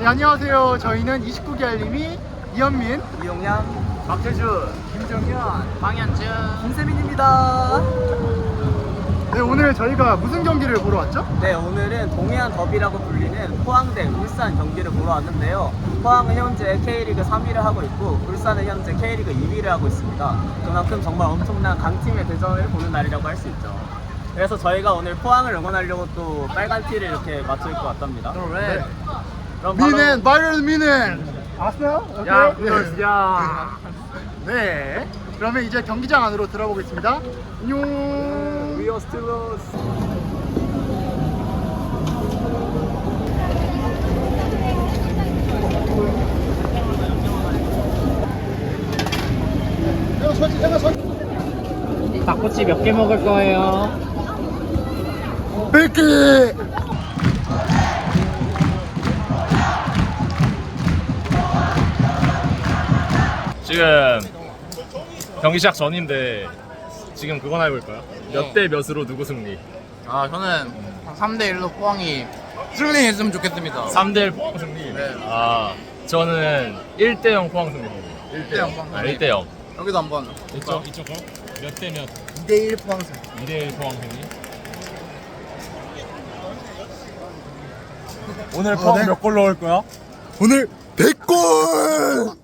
네, 안녕하세요. 저희는 29기 알림이 이현민, 이용량, 박태준, 김정현. 방현준, 김세민입니다. 네, 오늘 저희가 무슨 경기를 보러 왔죠? 네, 오늘은 동해안 더비라고 불리는 포항 대 울산 경기를 보러 왔는데요. 포항은 현재 K리그 3위를 하고 있고 울산은 현재 K리그 2위를 하고 있습니다. 그만큼 정말 엄청난 강팀의 대전을 보는 날이라고 할 수 있죠. 그래서 저희가 오늘 포항을 응원하려고 또 빨간 티를 이렇게 맞춰 입고 왔답니다. 네. 미넨, 바이런 미넨. 아세요? 야, 오케이. 그렇지, 야. 네. 그러면 이제 경기장 안으로 들어보겠습니다. 안녕. We are Steelers. 닭꼬치 몇 개 먹을 거예요? 뺏기. 지금 경기 시작 전인데 지금 그거나 해볼까요? 몇대 몇으로 누구 승리? 아 저는 3대 1로 포항이 승리했으면 좋겠습니다. 3대1 포항 승리. 네. 아 저는 1대0 포항 승리. 1대 0 포항 아, 승리. 1대0. 여기도 한번 이쪽 이쪽 거? 몇대 몇? 2대1 포항승. 2대1 포항 승리. 오늘 포항 네. 몇 골 넣을 거야? 오늘 100골!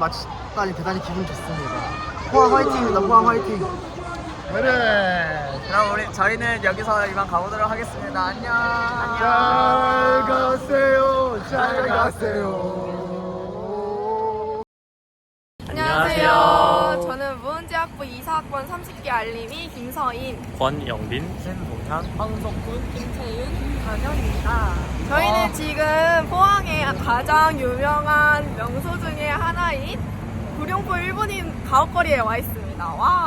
맞추다니 대단히 기분 좋습니다. 포항 화이팅입니다. 포항 화이팅. 그래. 그럼 우리 저희는 여기서 이만 가보도록 하겠습니다. 안녕. 잘 가세요. 잘 가세요. 안녕하세요. 저는 무은지학부 2사학번 30기 알림이 김서인, 권영빈, 신동현, 황석훈, 김채윤, 단영입니다. 저희는 지금 포항의 가장 유명한 명소 중에 하나인 구룡포 일본인 가옥거리에 와 있습니다. 와.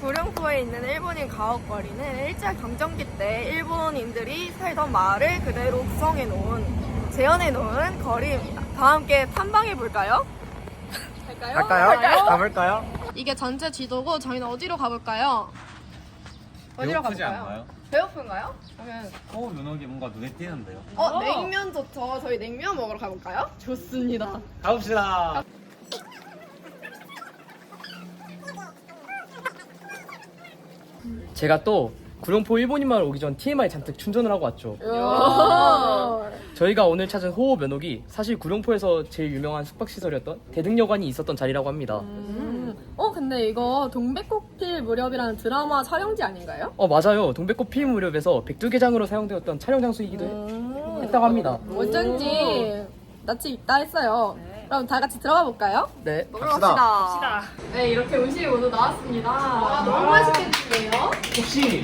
구룡포에 있는 일본인 가옥거리는 일제 강점기 때 일본인들이 살던 마을을 그대로 구성해 놓은 재현해 놓은 거리입니다. 다 함께 탐방해 볼까요? 갈까요? 가볼까요? 이게 전체 지도고 저희는 어디로 가볼까요? 어디로 가볼까요? 배고픈가요? 그러면 어, 면허기 뭔가 눈에 띄는데요. 어 냉면 좋죠. 저희 냉면 먹으러 가볼까요? 좋습니다. 가봅시다. 제가 또 구룡포 일본인 마을 오기 전 TMI 잔뜩 충전을 하고 왔죠. 저희가 오늘 찾은 호호 면옥이 사실 구룡포에서 제일 유명한 숙박시설이었던 대등여관이 있었던 자리라고 합니다. 어 근데 이거 동백꽃필 무렵이라는 드라마 촬영지 아닌가요? 어 맞아요. 동백꽃 피임 무렵에서 백두개장으로 사용되었던 촬영 장소이기도 해- 했다고 합니다. 어쩐지 낯이 있다 했어요. 그럼 다 같이 들어가 볼까요? 네. 갑시다. 네 이렇게 음식이 모두 나왔습니다. 와 너무 맛있겠는데요? 혹시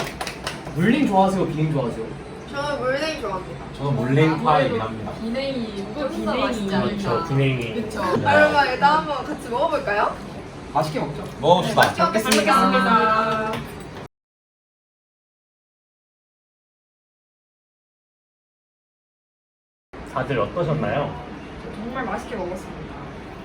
물링 좋아하세요? 비링 좋아하세요? 저는 물냉이 좋아합니다. 저는 몰랭파이긴 합니다. 비냉이 또 진짜 맛있지 않을까? 그렇죠. 그러면 일단 한번 같이 먹어볼까요? 맛있게 먹죠. 먹읍시다. 먹겠습니다. 다들 어떠셨나요? 정말 맛있게 먹었습니다.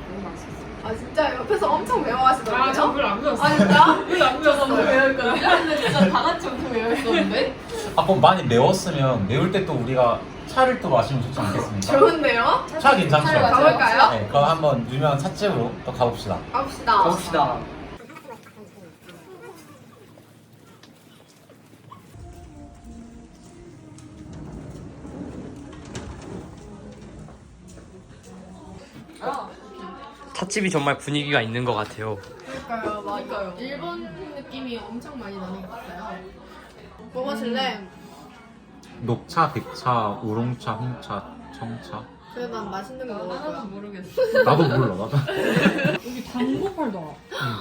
너무 맛있었어요. 아 진짜 옆에서 엄청 매워하시더라고요. 아, 저 별로 안 매웠어요. 아 진짜? 별로 안 매웠어요. 너무 매웠거든요. 근데 진짜 다 같이 엄청 매웠었는데? 아, 그럼 많이 매웠으면 매울 때 또 우리가 차를 또 마시면 좋지 않겠습니까? 좋은데요? 차 괜찮죠? 차를 가볼까요? 네, 그럼 한번 유명한 찻집으로 또 가봅시다. 가봅시다. 가봅시다. 찻집이 정말 분위기가 있는 것 같아요. 그러니까요, 맞아요. 일본 느낌이 엄청 많이 나는 것 같아요. 뭐 마실래? 녹차, 백차, 우롱차, 홍차, 청차. 그래 난 맛있는 거 먹을 거야. 모르겠어. 나도 몰라. 나도. 당고 팔다.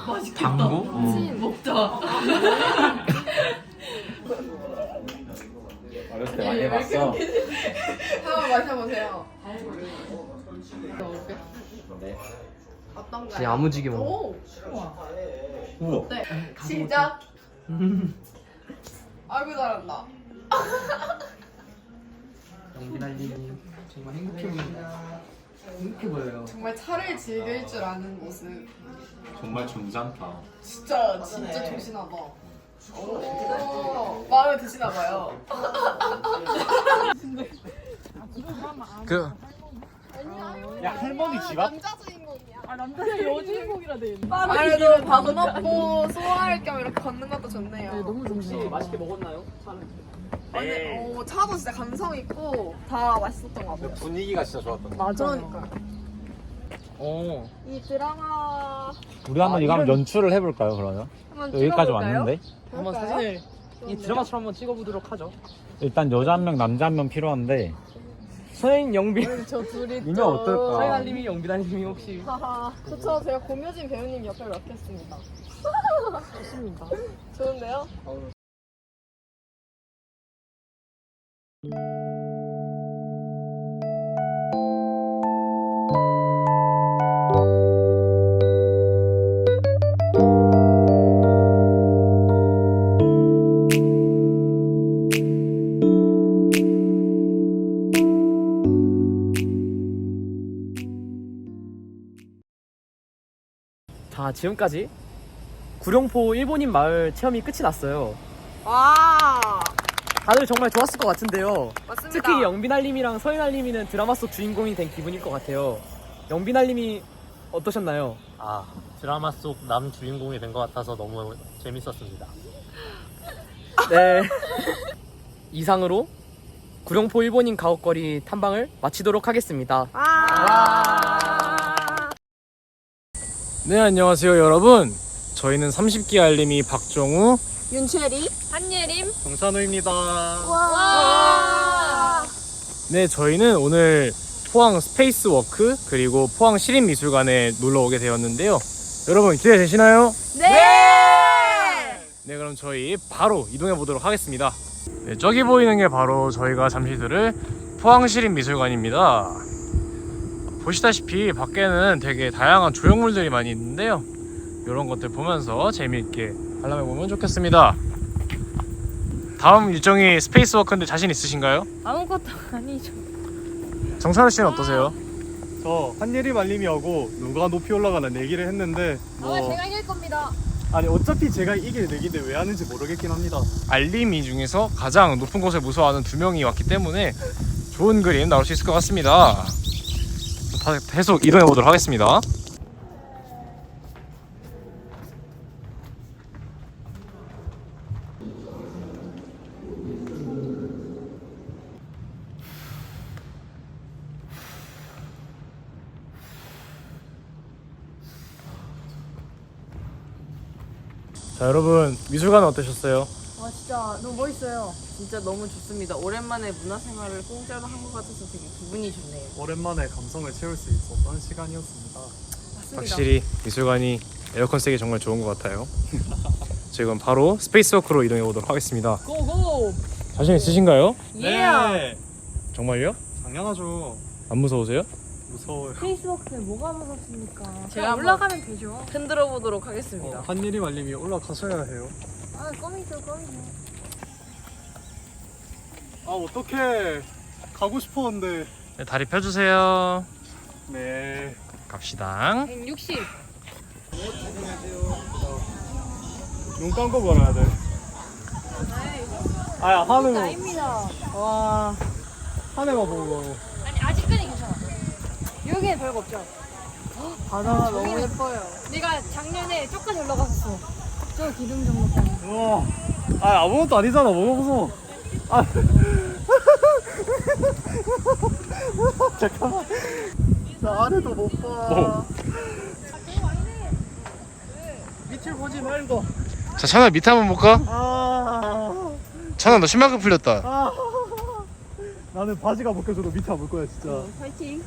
맛있겠다. 당구? 어. 먹자. 어렸을 때 많이 해봤어. 한번 마셔보세요. 네. 어떤가요? 진짜 야무지게 먹어. 오, 우와. 네. 시작. 아이고 잘한다. 영빈알님 정말 행복해 보인다. 행복해 보여요. 정말 차를 즐길 줄 아는 모습. 정말 점잖다. 진짜 진짜 좋으시나 봐. 오, 마음에 드시나 봐요. 그 야, 할머니 집 앞? 남자. 아 남자 여주인공이라 돼. 그래도 밥 먹고 소화할 겸 이렇게 걷는 것도 좋네요. 네, 너무 혹시 맛있게 먹었나요? 아니, 어, 차도 진짜 감성 있고 다 맛있었던 것 같아요. 분위기가 진짜 좋았던 거. 그러니까 어. 이 드라마 우리 한번 이거 한번 연출을 해볼까요, 그러면? 한번 여기까지 찍어볼까요? 왔는데? 한번 사진을 이 드라마처럼 한번 찍어보도록 하죠. 일단 여자 한 명, 남자 한 명 필요한데. 서인 영빈. 저 둘이 이면 어떨까? 서인 알림이 영빈 알림이 혹시 하하 좋죠 제가 고묘진 배우님 역할을 맡겠습니다 좋습니다 좋은데요? 지금까지 구룡포 일본인 마을 체험이 끝이 났어요. 와 다들 정말 좋았을 것 같은데요. 맞습니다 특히 영빈알림이랑 서인알림이는 드라마 속 주인공이 된 기분일 것 같아요. 영빈알림이 어떠셨나요? 아 드라마 속 남 주인공이 된 것 같아서 너무 재밌었습니다. 네. 이상으로 구룡포 일본인 가옥거리 탐방을 마치도록 하겠습니다. 네, 안녕하세요, 여러분. 저희는 30기 알림이 박정우, 윤채리, 한예림. 정찬우입니다. 와. 네, 저희는 오늘 포항 스페이스 워크 그리고 포항 시립미술관에 놀러 오게 되었는데요. 여러분 기대되시나요? 네. 네, 그럼 저희 바로 이동해 보도록 하겠습니다. 네, 저기 보이는 게 바로 저희가 잠시 들을 포항시립미술관입니다. 보시다시피 밖에는 되게 다양한 조형물들이 많이 있는데요. 이런 것들 보면서 재미있게 관람해 보면 좋겠습니다. 다음 일정이 스페이스 워크인데 자신 있으신가요? 아무것도 아니죠. 정찬우 씨는 어떠세요? 저 한예리 말림이하고 누가 높이 올라가나 내기를 했는데 뭐 이길 겁니다. 아니 어차피 제가 이길 내기인데 왜 하는지 모르겠긴 합니다. 알림이 중에서 가장 높은 곳을 무서워하는 두 명이 왔기 때문에 좋은 그림 나올 수 있을 것 같습니다. 다- 계속 이동해 보도록 하겠습니다. 자 여러분 미술관은 어떠셨어요? 와 진짜 너무 멋있어요. 진짜 너무 좋습니다. 오랜만에 문화생활을 공짜로 한 것 같아서 되게 기분이 좋네요. 오랜만에 감성을 채울 수 있었던 시간이었습니다. 맞습니다. 확실히 미술관이 에어컨 세기 정말 좋은 것 같아요. 지금 바로 스페이스워크로 이동해 보도록 하겠습니다. 고고. 자신 있으신가요? 예. 정말요? 당연하죠. 안 무서우세요? 무서워요. 페이스워크에 뭐가 무섭습니까? 제가 올라가면 되죠. 흔들어 보도록 하겠습니다. 어, 한예리 말림이 올라가셔야 해요. 아 껌이죠 껌이죠. 아 어떡해. 가고 싶었는데. 네, 다리 펴주세요. 네. 갑시다. 160. 눈 감고 걸어야 돼. 아야 하늘 아닙니다. 와 하늘만 보고. 아니 아직까지 괜찮아. 여기는 별거 없죠. 바다가 너무 예뻐요. 내가 작년에 쪽까지 올라갔었어. 저 기둥 정도 때문에. 우와. 아 아무것도 아니잖아. 뭐가 무서워. 아. 잠깐만. 나 아래도 못 봐. 밑을 보지 말고. 자, 찬아 밑에 한번 볼까? 아. 찬아 너 신발끈 풀렸다. 아. 나는 바지가 벗겨져도 밑에 안볼 거야 진짜. 파이팅.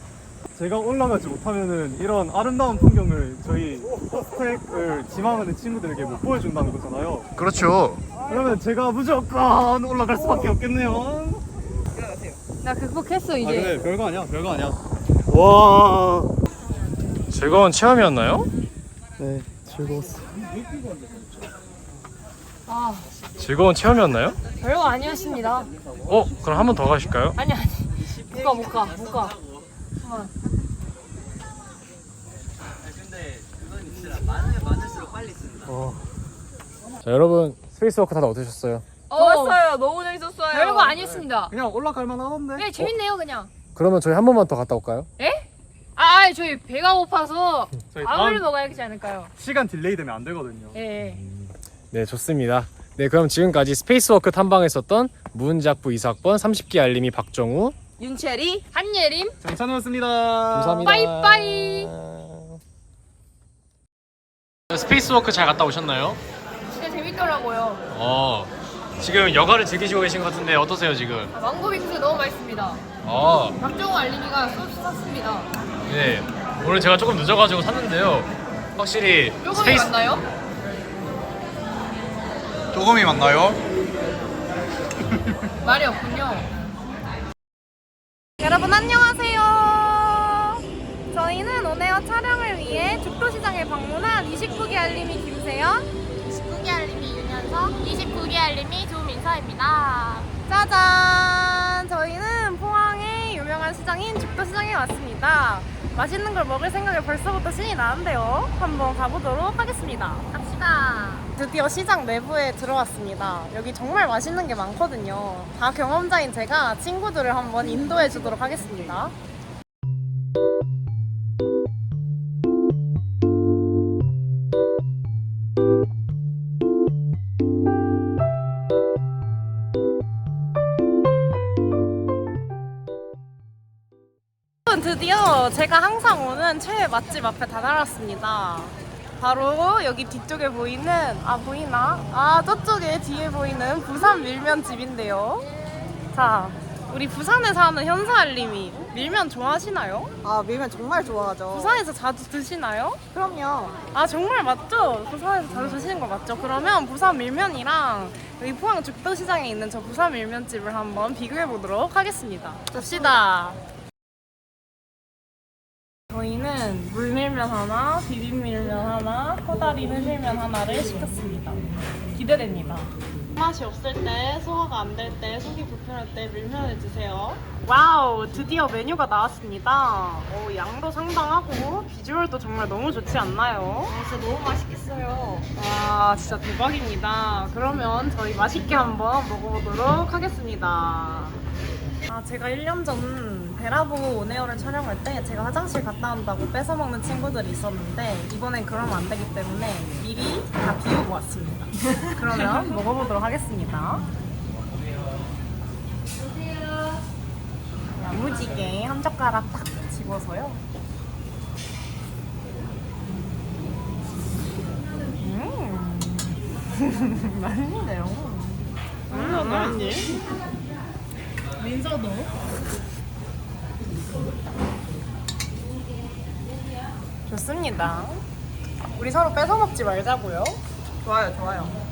제가 올라가지 못하면은 이런 아름다운 풍경을 저희 스택을 지망하는 친구들에게 못 보여준다는 거잖아요. 그렇죠. 그러면 제가 무조건 올라갈 수밖에 없겠네요. 나 극복했어 아 이제. 근데 별거 아니야, 별거 아니야. 와. 즐거운 체험이었나요? 네, 즐거웠어. 아 즐거운 체험이었나요? 별거 아니었습니다. 어, 그럼 한 번 더 가실까요? 아니 아니. 못 가 못 가 못 가. 근데 그건 진짜 많으면 많을수록 빨리 쓴다. 어. 자, 여러분 스페이스워크 다들 어떠셨어요? 좋았어요. 너무 재밌었어요. 별거 아니었습니다. 그냥 올라갈 만하던데. 네 재밌네요 그냥. 그러면 저희 한 번만 더 갔다 올까요? 아 아니, 저희 배가 고파서 저희 밥을 다음 먹어야 되지 않을까요? 시간 딜레이 되면 안 되거든요. 예. 예. 네, 좋습니다. 네, 그럼 지금까지 스페이스워크 탐방했었던 문작부 2학번 30기 알림이 박정우 윤채리 한예림. 정찬우였습니다. 감사합니다. 빠이빠이. 스페이스워크 잘 갔다 오셨나요? 진짜 재밌더라고요. 어. 지금 여가를 즐기시고 계신 것 같은데 어떠세요 지금? 아, 망고 빙수 너무 맛있습니다. 어, 박정우 알림이가 소스 샀습니다. 네. 오늘 제가 조금 늦어가지고 샀는데요. 확실히 조금이 맞나요? 조금이 맞나요? 말이 없군요. 조민서입니다. 짜잔! 저희는 포항의 유명한 시장인 죽도시장에 왔습니다. 맛있는 걸 먹을 생각에 벌써부터 신이 나는데요. 한번 가보도록 하겠습니다. 갑시다. 드디어 시장 내부에 들어왔습니다. 여기 정말 맛있는 게 많거든요. 다 경험자인 제가 친구들을 한번 인도해 주도록 하겠습니다. 제가 항상 오는 최애 맛집 앞에 다다랐습니다. 바로 여기 뒤쪽에 보이는 아 보이나? 아 저쪽에 뒤에 보이는 부산 밀면집인데요. 자, 우리 부산에 사는 현사알님이 밀면 좋아하시나요? 아 밀면 정말 좋아하죠. 부산에서 자주 드시나요? 그럼요. 아 정말 맞죠? 부산에서 자주 드시는 거 맞죠? 그러면 부산 밀면이랑 여기 포항 죽도시장에 있는 저 부산 밀면집을 한번 비교해 보도록 하겠습니다. 갑시다. 저희는 물밀면 하나, 비빔밀면 하나, 코다리 회밀면 하나를 시켰습니다. 기대됩니다. 맛이 없을 때, 소화가 안 될 때, 속이 불편할 때 밀면을 드세요. 와우, 드디어 메뉴가 나왔습니다. 어, 양도 상당하고 비주얼도 정말 너무 좋지 않나요? 진짜 너무 맛있겠어요. 와, 진짜 대박입니다. 그러면 저희 맛있게 한번 먹어보도록 하겠습니다. 아, 제가 1년 전 베라보 온에어를 촬영할 때 제가 화장실 갔다 온다고 뺏어 먹는 친구들이 있었는데 이번엔 그러면 안 되기 때문에 미리 다 비우고 왔습니다. 그러면 먹어보도록 하겠습니다. 야무지게 한 젓가락 탁 집어서요. 음, 맛있네요. 음, 맛있니? 민서도. 좋습니다. 우리 서로 뺏어 먹지 말자고요. 좋아요, 좋아요.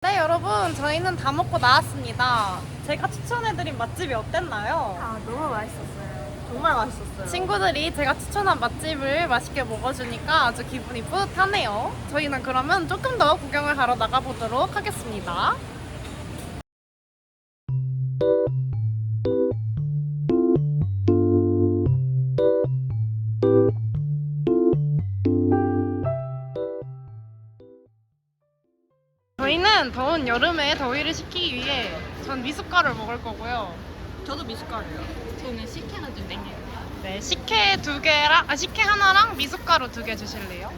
네, 여러분, 저희는 다 먹고 나왔습니다. 제가 추천해드린 맛집이 어땠나요? 아 너무 맛있었어요. 정말 맛있었어요. 친구들이 제가 추천한 맛집을 맛있게 먹어주니까 아주 기분이 뿌듯하네요. 저희는 그러면 조금 더 구경을 하러 나가보도록 하겠습니다. 저희는 더운 여름에 더위를 식히기 위해 전 미숫가루를 먹을 거고요. 저도 미숫가루요. 저는 식혜가 좀 땡겨요. 네, 식혜 두 개랑 아 식혜 하나랑 미숫가루 두 개 주실래요?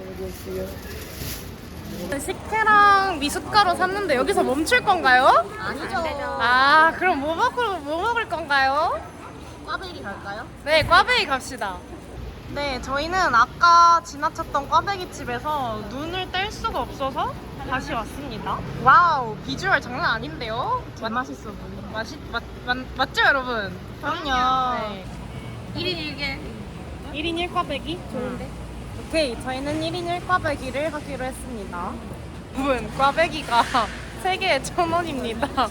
식혜랑 미숫가루 샀는데 여기서 멈출 건가요? 아니죠. 아, 그럼 뭐 먹을 뭐 먹을 건가요? 꽈배기 갈까요? 네, 꽈배기 갑시다. 네, 저희는 아까 지나쳤던 꽈배기 집에서 눈을 뗄 수가 없어서 다시 왔습니다. 와우, 비주얼 장난 아닌데요? 맛 맛있어 보이. 맛있 맛, 맛 맞죠, 여러분? 그럼요. 네. 1인 1개. 1인 1 꽈배기? 좋은데? 오케이, 저희는 1인 1꽈배기를 하기로 했습니다. 여러분, 꽈배기가 3개에 1,000원입니다.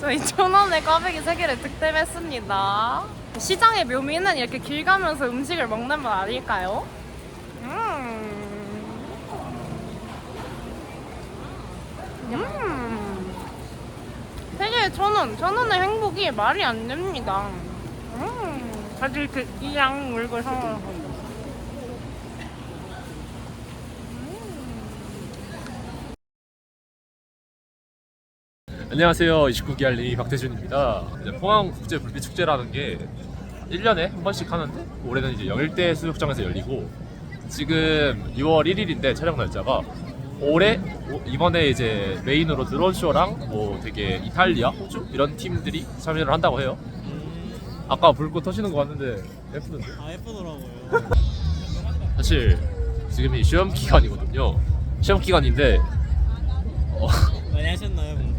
저희 1,000원에 꽈배기 3개를 득템했습니다. 시장의 묘미는 이렇게 길 가면서 음식을 먹는 것 아닐까요? 음. 음. 3개에 1,000원. 1,000원의 행복이 말이 안 됩니다. 음. 다들 그 이양 물고 사와 안녕하세요. 29기 할리 박태준입니다. 이제 포항 국제 불빛 축제라는 게 1년에 한 번씩 하는데 올해는 이제 영일대 수욕장에서 열리고 지금 6월 1일인데 촬영 날짜가 올해 오- 이번에 이제 메인으로 드론 쇼랑 뭐 되게 이탈리아, 호주 이런 팀들이 참여를 한다고 해요. 아까 불꽃 터지는 거 봤는데 예쁘던데. 아 예쁘더라고요. 사실 지금이 시험 기간이거든요. 시험 기간인데 어, 많이 하셨나요?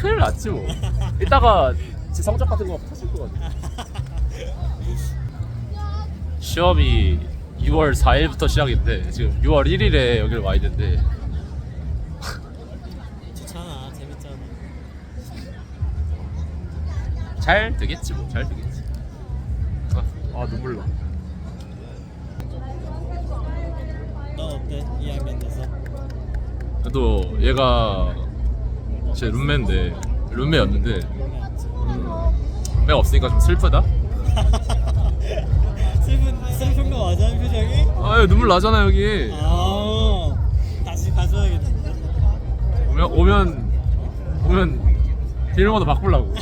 큰일 났지 뭐. 이따가 제 성적 같은 거 터질 것 같아. 시험이 6월 4일부터 시작인데 지금 6월 1일에 여기를 와 있는데 좋잖아 재밌잖아. 잘 되겠지 뭐. 잘 되겠지. 아, 아 눈물 나. 넌 어때? 2학년 돼서? 또 얘가 제 룸메인데 룸메였는데 룸메가 없으니까 좀 슬프다. 슬픈 슬픈 거 맞아 표정이? 아 눈물 나잖아 여기. 아 다시 가져야겠는데. 오면 오면 오면 비밀번호 바꾸려고.